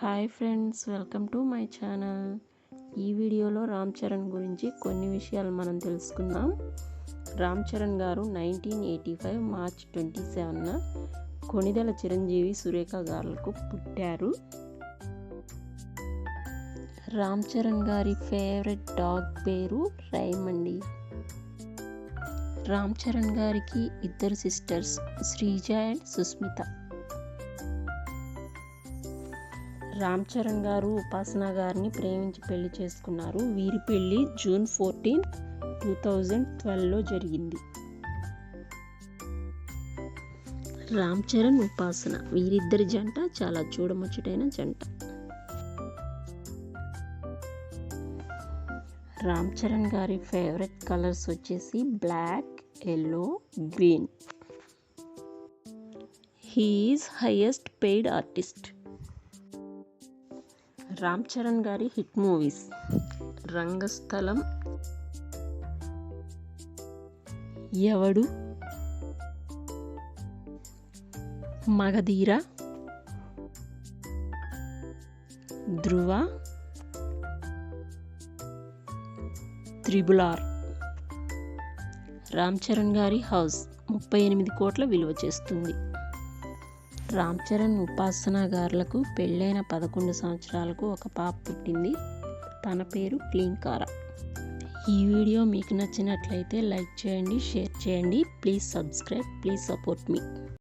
Hi friends welcome to my channel. ఈ వీడియోలో రామ్ చరణ్ గురించి కొన్ని విషయాలు మనం తెలుసుకుందాం. రామ్ చరణ్ గారు nineteen eighty five March twenty సెవెన్న Konidela Chiranjeevi Surekha గారులకు పుట్టారు. రామ్ చరణ్ గారి ఫేవరెట్ డాగ్ పేరు రైమండి. రామ్ చరణ్ గారికి ఇద్దరు సిస్టర్స్ శ్రీజ అండ్ సుస్మిత. రామ్ చరణ్ గారు ఉపాసన గారిని ప్రేమించి పెళ్ళి చేసుకున్నారు. వీరి పెళ్ళి జూన్ ఫోర్టీన్ టూ థౌజండ్ ట్వెల్వ్లో జరిగింది. రామ్ చరణ్ ఉపాసన. వీరిద్దరి జంట చాలా చూడముచ్చటైన జంట. రామ్ చరణ్ గారి ఫేవరెట్ కలర్స్ వచ్చేసి black yellow green. He is highest paid artist. Ram Charan గారి హిట్ మూవీస్. రంగస్థలం. ఎవడు? మగధీర. ధ్రువ. త్రిబులార్. రామ్ చరణ్ గారి హౌస్ ముప్పై ఎనిమిది కోట్ల విలువ చేస్తుంది. రామ్ చరణ్ ఉపాసన గారులకు పెళ్ళైన పదకొండు సంవత్సరాలకు ఒక పాప పుట్టింది. తన పేరు క్లీన్కారా ఈ వీడియో మీకు నచ్చినట్లయితే లైక్ చేయండి షేర్ చేయండి. Please subscribe please support me.